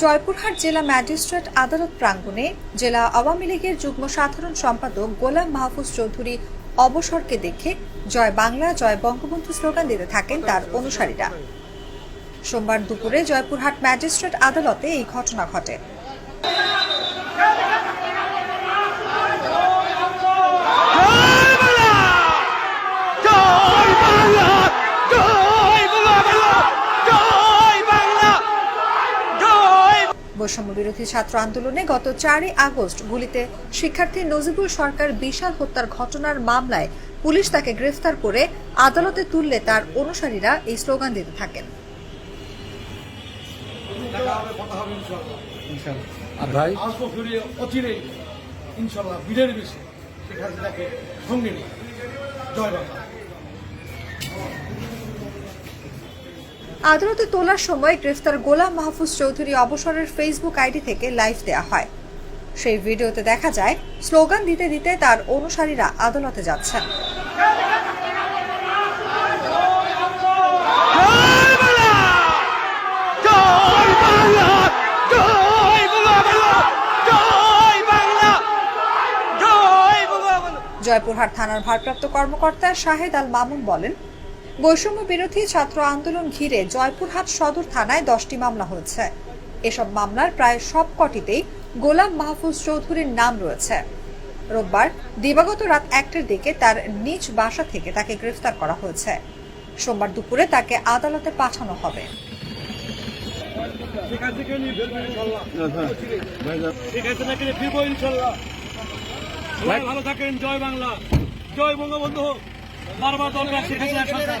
জয়পুরহাট জেলা ম্যাজিস্ট্রেট আদালত প্রাঙ্গণে জেলা আওয়ামী লীগের যুগ্ম সাধারণ সম্পাদক গোলাম মাহফুজ চৌধুরী অবসরকে দেখে জয় বাংলা, জয় বঙ্গবন্ধু স্লোগান দিতে থাকেন তার অনুসারীরা। সোমবার দুপুরে জয়পুরহাট ম্যাজিস্ট্রেট আদালতে এই ঘটনা ঘটে। বৈষম্য বিরোধী ছাত্র আন্দোলনে গত চারই আগস্ট গুলিতে শিক্ষার্থী নজিবুল সরকার বিশাল হত্যার ঘটনার মামলায় পুলিশ তাকে গ্রেফতার করে আদালতে তুললে তার অনুসারীরা এই স্লোগান দিতে থাকেন। ইনশাল্লাহ। সঙ্গে জয় বাংলা। আদালতে তোলার সময় গ্রেফতার গোলাম মাহফুজ চৌধুরী অবসরের ফেসবুক আইডি থেকে লাইভ দেওয়া হয়। সেই ভিডিওতে দেখা যায়, স্লোগান দিতে দিতে তার অনুসারীরা আদালতে যাচ্ছেন। জয়পুরহাট থানার ভারপ্রাপ্ত কর্মকর্তা শাহেদ আল মামুন বলেন বৈষম্য বিরোধী ছাত্র আন্দোলন ঘিরে জয়পুরহাট সদর থানায় দশটি মামলা হয়েছে। এসব মামলার প্রায় সবকটিতেই গোলাম মাহফুজ চৌধুরীর নাম রয়েছে। রোববার দিবাগত রাত একটার দিকে তার নিজ বাসা থেকে তাকে গ্রেফতার করা হয়েছে। সোমবার দুপুরে তাকে আদালতে পাঠানো হবে। জয় বাংলা। জয় বঙ্গবন্ধু। বারবার দরকার শেখ হাসিনার সরকার